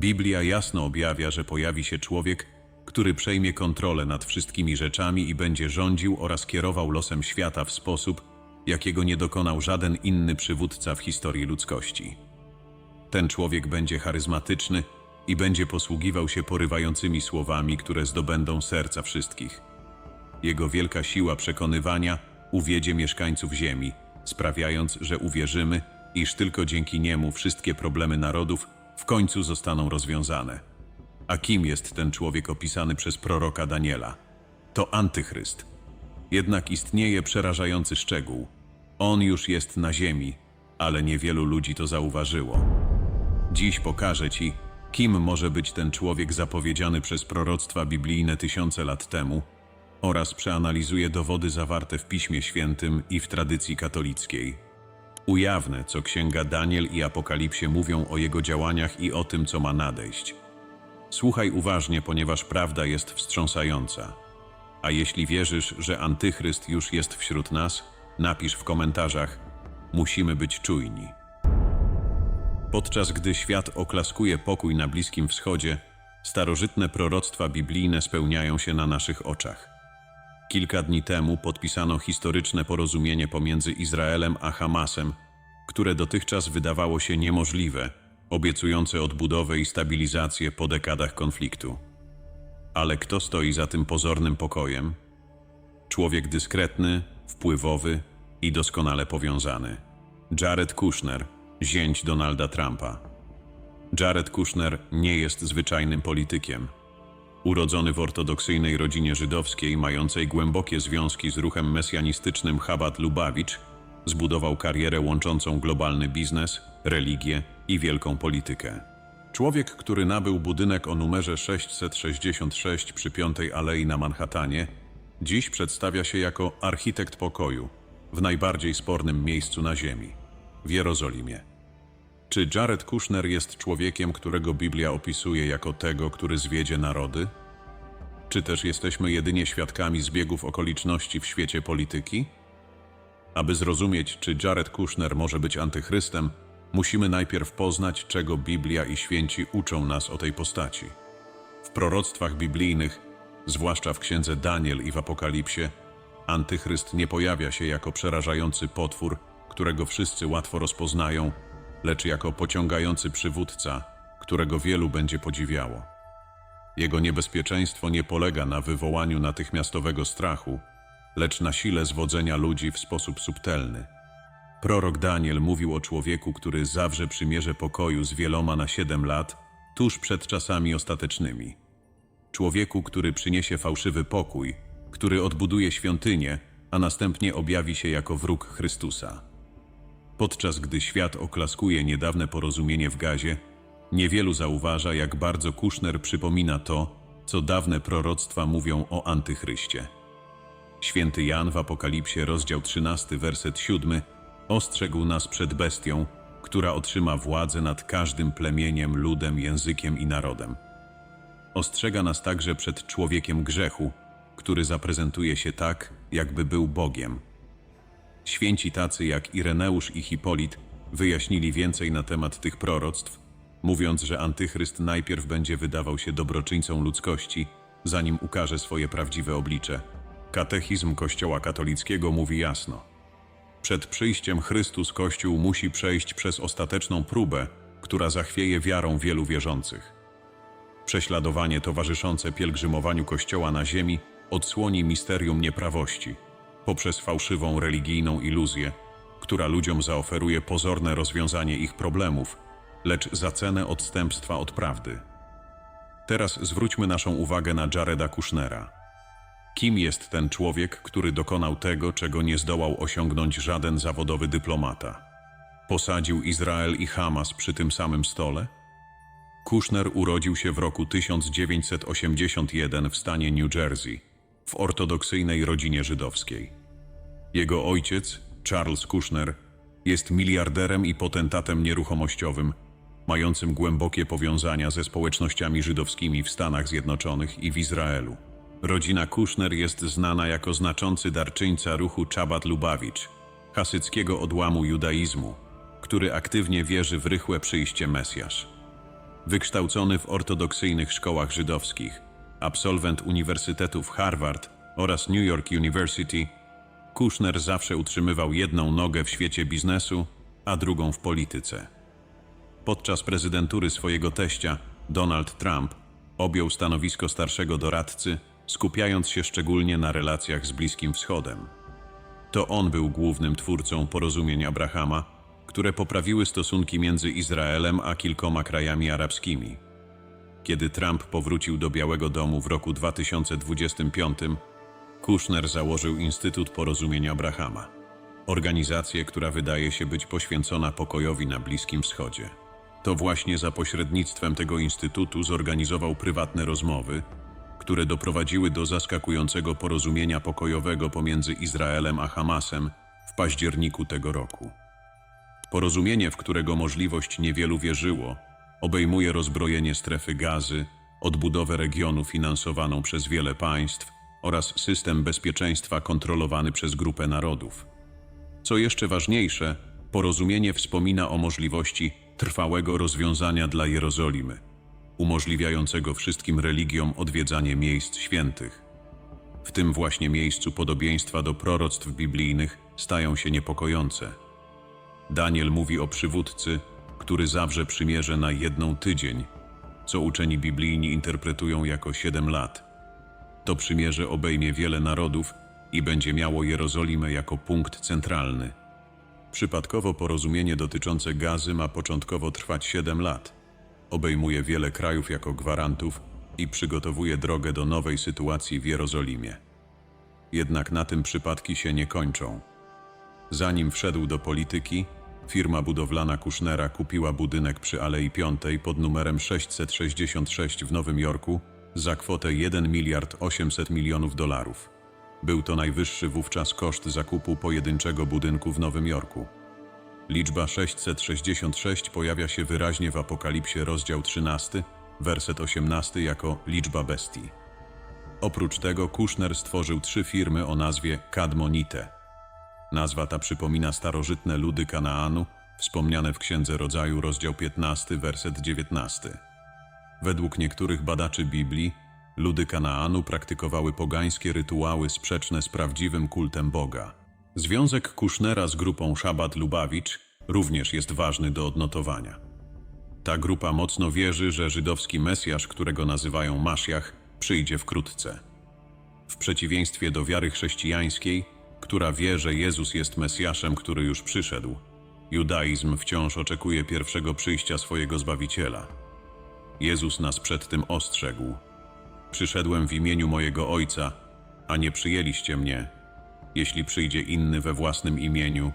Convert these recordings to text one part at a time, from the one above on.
Biblia jasno objawia, że pojawi się człowiek, który przejmie kontrolę nad wszystkimi rzeczami i będzie rządził oraz kierował losem świata w sposób, jakiego nie dokonał żaden inny przywódca w historii ludzkości. Ten człowiek będzie charyzmatyczny i będzie posługiwał się porywającymi słowami, które zdobędą serca wszystkich. Jego wielka siła przekonywania uwiedzie mieszkańców ziemi, sprawiając, że uwierzymy, iż tylko dzięki niemu wszystkie problemy narodów w końcu zostaną rozwiązane. A kim jest ten człowiek opisany przez proroka Daniela? To antychryst. Jednak istnieje przerażający szczegół. On już jest na ziemi, ale niewielu ludzi to zauważyło. Dziś pokażę Ci, kim może być ten człowiek zapowiedziany przez proroctwa biblijne tysiące lat temu oraz przeanalizuję dowody zawarte w Piśmie Świętym i w tradycji katolickiej. Ujawnię, co księga Daniel i Apokalipsie mówią o jego działaniach i o tym, co ma nadejść. Słuchaj uważnie, ponieważ prawda jest wstrząsająca. A jeśli wierzysz, że antychryst już jest wśród nas, napisz w komentarzach: Musimy być czujni. Podczas gdy świat oklaskuje pokój na Bliskim Wschodzie, starożytne proroctwa biblijne spełniają się na naszych oczach. Kilka dni temu podpisano historyczne porozumienie pomiędzy Izraelem a Hamasem, które dotychczas wydawało się niemożliwe, obiecujące odbudowę i stabilizację po dekadach konfliktu. Ale kto stoi za tym pozornym pokojem? Człowiek dyskretny, wpływowy i doskonale powiązany. Jared Kushner, zięć Donalda Trumpa. Jared Kushner nie jest zwyczajnym politykiem. Urodzony w ortodoksyjnej rodzinie żydowskiej, mającej głębokie związki z ruchem mesjanistycznym Chabad Lubawicz, zbudował karierę łączącą globalny biznes, religię i wielką politykę. Człowiek, który nabył budynek o numerze 666 przy Piątej Alei na Manhattanie, dziś przedstawia się jako architekt pokoju w najbardziej spornym miejscu na Ziemi w Jerozolimie. Czy Jared Kushner jest człowiekiem, którego Biblia opisuje jako tego, który zwiedzie narody? Czy też jesteśmy jedynie świadkami zbiegów okoliczności w świecie polityki? Aby zrozumieć, czy Jared Kushner może być antychrystem, musimy najpierw poznać, czego Biblia i święci uczą nas o tej postaci. W proroctwach biblijnych, zwłaszcza w księdze Daniel i w Apokalipsie, antychryst nie pojawia się jako przerażający potwór, którego wszyscy łatwo rozpoznają, lecz jako pociągający przywódca, którego wielu będzie podziwiało. Jego niebezpieczeństwo nie polega na wywołaniu natychmiastowego strachu, lecz na sile zwodzenia ludzi w sposób subtelny. Prorok Daniel mówił o człowieku, który zawrze przymierze pokoju z wieloma na siedem lat, tuż przed czasami ostatecznymi. Człowieku, który przyniesie fałszywy pokój, który odbuduje świątynię, a następnie objawi się jako wróg Chrystusa. Podczas gdy świat oklaskuje niedawne porozumienie w gazie, niewielu zauważa, jak bardzo Kushner przypomina to, co dawne proroctwa mówią o antychryście. Święty Jan w Apokalipsie, rozdział 13, werset 7, ostrzegł nas przed bestią, która otrzyma władzę nad każdym plemieniem, ludem, językiem i narodem. Ostrzega nas także przed człowiekiem grzechu, który zaprezentuje się tak, jakby był Bogiem. Święci tacy jak Ireneusz i Hipolit wyjaśnili więcej na temat tych proroctw, mówiąc, że antychryst najpierw będzie wydawał się dobroczyńcą ludzkości, zanim ukaże swoje prawdziwe oblicze. Katechizm Kościoła katolickiego mówi jasno. Przed przyjściem Chrystus Kościół musi przejść przez ostateczną próbę, która zachwieje wiarą wielu wierzących. Prześladowanie towarzyszące pielgrzymowaniu Kościoła na ziemi odsłoni misterium nieprawości poprzez fałszywą religijną iluzję, która ludziom zaoferuje pozorne rozwiązanie ich problemów, lecz za cenę odstępstwa od prawdy. Teraz zwróćmy naszą uwagę na Jareda Kushnera. Kim jest ten człowiek, który dokonał tego, czego nie zdołał osiągnąć żaden zawodowy dyplomata? Posadził Izrael i Hamas przy tym samym stole? Kushner urodził się w roku 1981 w stanie New Jersey, w ortodoksyjnej rodzinie żydowskiej. Jego ojciec, Charles Kushner, jest miliarderem i potentatem nieruchomościowym, mającym głębokie powiązania ze społecznościami żydowskimi w Stanach Zjednoczonych i w Izraelu. Rodzina Kushner jest znana jako znaczący darczyńca ruchu Chabad Lubawicz, hasyckiego odłamu judaizmu, który aktywnie wierzy w rychłe przyjście Mesjasz. Wykształcony w ortodoksyjnych szkołach żydowskich, absolwent Uniwersytetów Harvard oraz New York University, Kushner zawsze utrzymywał jedną nogę w świecie biznesu, a drugą w polityce. Podczas prezydentury swojego teścia, Donald Trump, objął stanowisko starszego doradcy, skupiając się szczególnie na relacjach z Bliskim Wschodem. To on był głównym twórcą porozumień Abrahama, które poprawiły stosunki między Izraelem a kilkoma krajami arabskimi. Kiedy Trump powrócił do Białego Domu w roku 2025, Kushner założył Instytut Porozumień Abrahama, organizację, która wydaje się być poświęcona pokojowi na Bliskim Wschodzie. To właśnie za pośrednictwem tego instytutu zorganizował prywatne rozmowy, które doprowadziły do zaskakującego porozumienia pokojowego pomiędzy Izraelem a Hamasem w październiku tego roku. Porozumienie, w którego możliwość niewielu wierzyło, obejmuje rozbrojenie strefy gazy, odbudowę regionu finansowaną przez wiele państw oraz system bezpieczeństwa kontrolowany przez grupę narodów. Co jeszcze ważniejsze, porozumienie wspomina o możliwości trwałego rozwiązania dla Jerozolimy, umożliwiającego wszystkim religiom odwiedzanie miejsc świętych. W tym właśnie miejscu podobieństwa do proroctw biblijnych stają się niepokojące. Daniel mówi o przywódcy, który zawrze przymierze na jedną tydzień, co uczeni biblijni interpretują jako siedem lat. To przymierze obejmie wiele narodów i będzie miało Jerozolimę jako punkt centralny. Przypadkowo porozumienie dotyczące gazy ma początkowo trwać 7 lat. Obejmuje wiele krajów jako gwarantów i przygotowuje drogę do nowej sytuacji w Jerozolimie. Jednak na tym przypadki się nie kończą. Zanim wszedł do polityki, firma budowlana Kushnera kupiła budynek przy Alei Piątej pod numerem 666 w Nowym Jorku za kwotę 1 miliard 800 milionów dolarów. Był to najwyższy wówczas koszt zakupu pojedynczego budynku w Nowym Jorku. Liczba 666 pojawia się wyraźnie w Apokalipsie rozdział 13, werset 18 jako liczba bestii. Oprócz tego Kushner stworzył trzy firmy o nazwie Kadmonite. Nazwa ta przypomina starożytne ludy Kanaanu, wspomniane w Księdze Rodzaju rozdział 15, werset 19. Według niektórych badaczy Biblii, ludy Kanaanu praktykowały pogańskie rytuały sprzeczne z prawdziwym kultem Boga. Związek Kushnera z grupą Szabat Lubawicz również jest ważny do odnotowania. Ta grupa mocno wierzy, że żydowski Mesjasz, którego nazywają Masziach, przyjdzie wkrótce. W przeciwieństwie do wiary chrześcijańskiej, która wie, że Jezus jest Mesjaszem, który już przyszedł, judaizm wciąż oczekuje pierwszego przyjścia swojego Zbawiciela. Jezus nas przed tym ostrzegł. Przyszedłem w imieniu mojego Ojca, a nie przyjęliście mnie. Jeśli przyjdzie inny we własnym imieniu,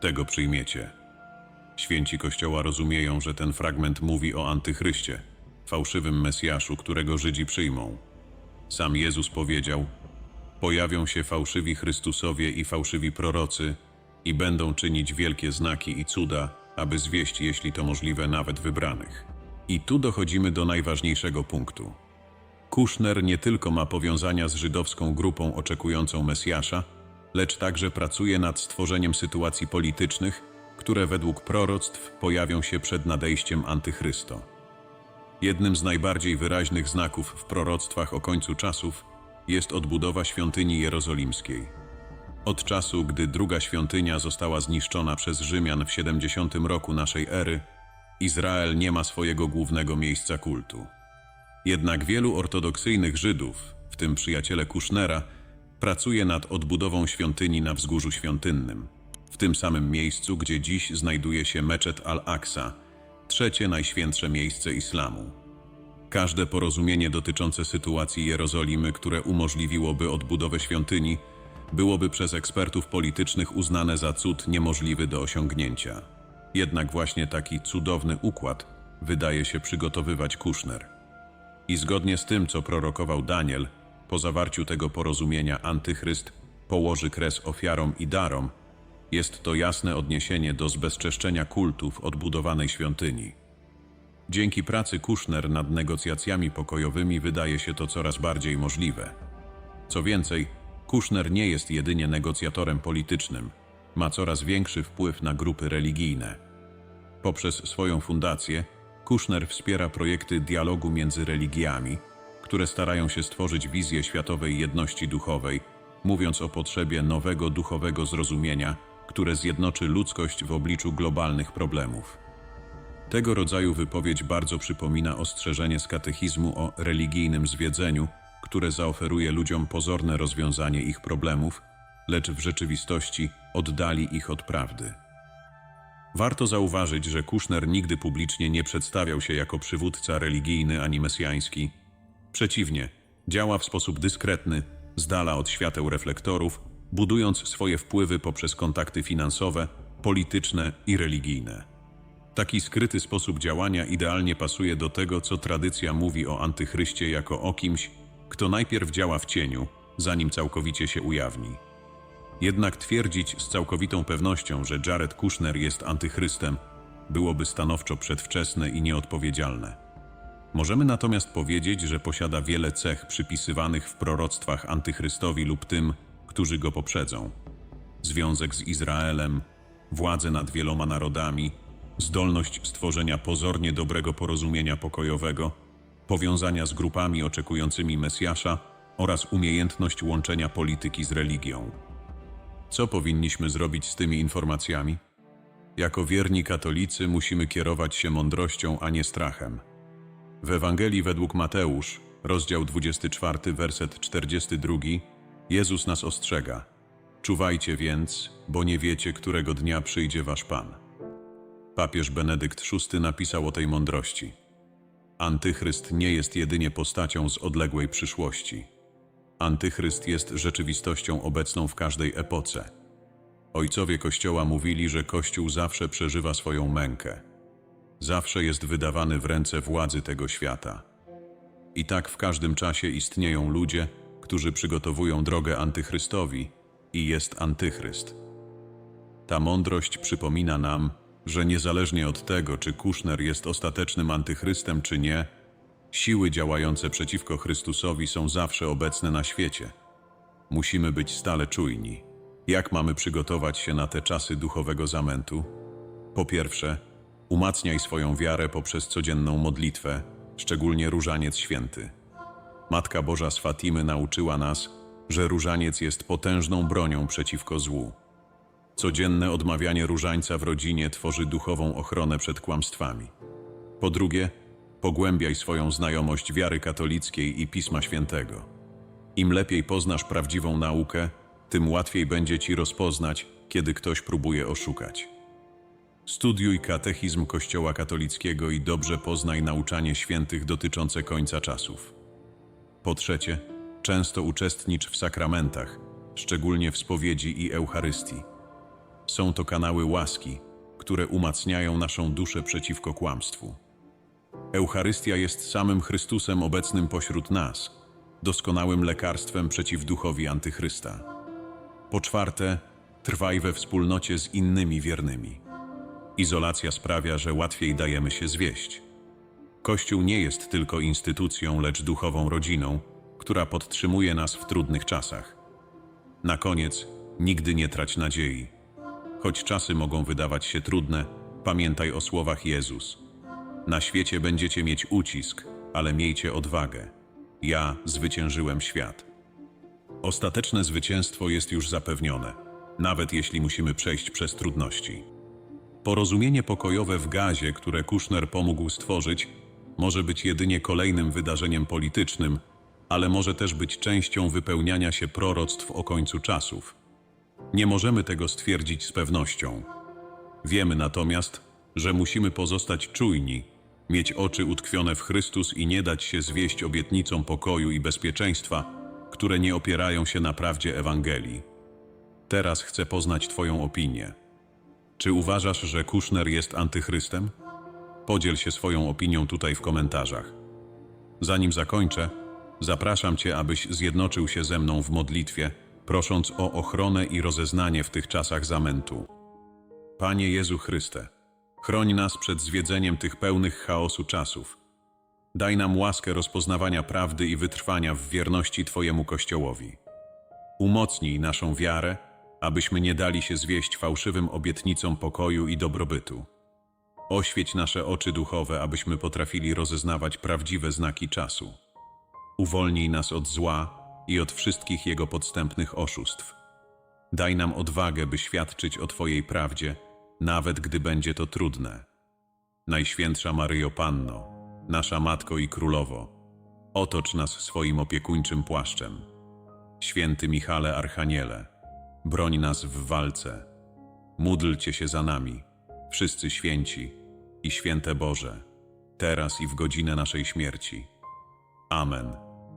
tego przyjmiecie. Święci Kościoła rozumieją, że ten fragment mówi o antychryście, fałszywym Mesjaszu, którego Żydzi przyjmą. Sam Jezus powiedział: Pojawią się fałszywi Chrystusowie i fałszywi prorocy i będą czynić wielkie znaki i cuda, aby zwieść, jeśli to możliwe, nawet wybranych. I tu dochodzimy do najważniejszego punktu. Kushner nie tylko ma powiązania z żydowską grupą oczekującą Mesjasza, lecz także pracuje nad stworzeniem sytuacji politycznych, które według proroctw pojawią się przed nadejściem Antychrysto. Jednym z najbardziej wyraźnych znaków w proroctwach o końcu czasów jest odbudowa świątyni jerozolimskiej. Od czasu, gdy druga świątynia została zniszczona przez Rzymian w 70 roku naszej ery, Izrael nie ma swojego głównego miejsca kultu. Jednak wielu ortodoksyjnych Żydów, w tym przyjaciele Kushnera, pracuje nad odbudową świątyni na wzgórzu świątynnym, w tym samym miejscu, gdzie dziś znajduje się meczet Al-Aqsa, trzecie najświętsze miejsce islamu. Każde porozumienie dotyczące sytuacji Jerozolimy, które umożliwiłoby odbudowę świątyni, byłoby przez ekspertów politycznych uznane za cud niemożliwy do osiągnięcia. Jednak właśnie taki cudowny układ wydaje się przygotowywać Kushner. I zgodnie z tym, co prorokował Daniel, po zawarciu tego porozumienia Antychryst położy kres ofiarom i darom, jest to jasne odniesienie do zbezczeszczenia kultów odbudowanej świątyni. Dzięki pracy Kushner nad negocjacjami pokojowymi wydaje się to coraz bardziej możliwe. Co więcej, Kushner nie jest jedynie negocjatorem politycznym, ma coraz większy wpływ na grupy religijne. Poprzez swoją fundację Kushner wspiera projekty dialogu między religiami, które starają się stworzyć wizję światowej jedności duchowej, mówiąc o potrzebie nowego duchowego zrozumienia, które zjednoczy ludzkość w obliczu globalnych problemów. Tego rodzaju wypowiedź bardzo przypomina ostrzeżenie z katechizmu o religijnym zwiedzeniu, które zaoferuje ludziom pozorne rozwiązanie ich problemów, lecz w rzeczywistości oddali ich od prawdy. Warto zauważyć, że Kushner nigdy publicznie nie przedstawiał się jako przywódca religijny ani mesjański. Przeciwnie, działa w sposób dyskretny, z dala od świateł reflektorów, budując swoje wpływy poprzez kontakty finansowe, polityczne i religijne. Taki skryty sposób działania idealnie pasuje do tego, co tradycja mówi o antychryście jako o kimś, kto najpierw działa w cieniu, zanim całkowicie się ujawni. Jednak twierdzić z całkowitą pewnością, że Jared Kushner jest antychrystem, byłoby stanowczo przedwczesne i nieodpowiedzialne. Możemy natomiast powiedzieć, że posiada wiele cech przypisywanych w proroctwach antychrystowi lub tym, którzy go poprzedzą. Związek z Izraelem, władzę nad wieloma narodami, zdolność stworzenia pozornie dobrego porozumienia pokojowego, powiązania z grupami oczekującymi Mesjasza oraz umiejętność łączenia polityki z religią. Co powinniśmy zrobić z tymi informacjami? Jako wierni katolicy musimy kierować się mądrością, a nie strachem. W Ewangelii według Mateusz, rozdział 24, werset 42, Jezus nas ostrzega: Czuwajcie więc, bo nie wiecie, którego dnia przyjdzie wasz Pan. Papież Benedykt VI napisał o tej mądrości. Antychryst nie jest jedynie postacią z odległej przyszłości. Antychryst jest rzeczywistością obecną w każdej epoce. Ojcowie Kościoła mówili, że Kościół zawsze przeżywa swoją mękę. Zawsze jest wydawany w ręce władzy tego świata. I tak w każdym czasie istnieją ludzie, którzy przygotowują drogę antychrystowi i jest antychryst. Ta mądrość przypomina nam, że niezależnie od tego, czy Kushner jest ostatecznym antychrystem czy nie, siły działające przeciwko Chrystusowi są zawsze obecne na świecie. Musimy być stale czujni. Jak mamy przygotować się na te czasy duchowego zamętu? Po pierwsze, umacniaj swoją wiarę poprzez codzienną modlitwę, szczególnie różaniec święty. Matka Boża z Fatimy nauczyła nas, że różaniec jest potężną bronią przeciwko złu. Codzienne odmawianie różańca w rodzinie tworzy duchową ochronę przed kłamstwami. Po drugie, pogłębiaj swoją znajomość wiary katolickiej i Pisma Świętego. Im lepiej poznasz prawdziwą naukę, tym łatwiej będzie ci rozpoznać, kiedy ktoś próbuje oszukać. Studiuj katechizm Kościoła katolickiego i dobrze poznaj nauczanie świętych dotyczące końca czasów. Po trzecie, często uczestnicz w sakramentach, szczególnie w spowiedzi i Eucharystii. Są to kanały łaski, które umacniają naszą duszę przeciwko kłamstwu. Eucharystia jest samym Chrystusem obecnym pośród nas, doskonałym lekarstwem przeciw duchowi antychrysta. Po czwarte, trwaj we wspólnocie z innymi wiernymi. Izolacja sprawia, że łatwiej dajemy się zwieść. Kościół nie jest tylko instytucją, lecz duchową rodziną, która podtrzymuje nas w trudnych czasach. Na koniec, nigdy nie trać nadziei. Choć czasy mogą wydawać się trudne, pamiętaj o słowach Jezus. Na świecie będziecie mieć ucisk, ale miejcie odwagę. Ja zwyciężyłem świat. Ostateczne zwycięstwo jest już zapewnione, nawet jeśli musimy przejść przez trudności. Porozumienie pokojowe w gazie, które Kushner pomógł stworzyć, może być jedynie kolejnym wydarzeniem politycznym, ale może też być częścią wypełniania się proroctw o końcu czasów. Nie możemy tego stwierdzić z pewnością. Wiemy natomiast, że musimy pozostać czujni, mieć oczy utkwione w Chrystus i nie dać się zwieść obietnicom pokoju i bezpieczeństwa, które nie opierają się na prawdzie Ewangelii. Teraz chcę poznać Twoją opinię. Czy uważasz, że Kushner jest antychrystem? Podziel się swoją opinią tutaj w komentarzach. Zanim zakończę, zapraszam Cię, abyś zjednoczył się ze mną w modlitwie, prosząc o ochronę i rozeznanie w tych czasach zamętu. Panie Jezu Chryste, chroń nas przed zwiedzeniem tych pełnych chaosu czasów. Daj nam łaskę rozpoznawania prawdy i wytrwania w wierności Twojemu Kościołowi. Umocnij naszą wiarę, abyśmy nie dali się zwieść fałszywym obietnicom pokoju i dobrobytu. Oświeć nasze oczy duchowe, abyśmy potrafili rozeznawać prawdziwe znaki czasu. Uwolnij nas od zła i od wszystkich jego podstępnych oszustw. Daj nam odwagę, by świadczyć o Twojej prawdzie, nawet gdy będzie to trudne. Najświętsza Maryjo Panno, nasza Matko i Królowo, otocz nas swoim opiekuńczym płaszczem. Święty Michale Archaniele, broń nas w walce. Módlcie się za nami, wszyscy święci i święte Boże, teraz i w godzinę naszej śmierci. Amen.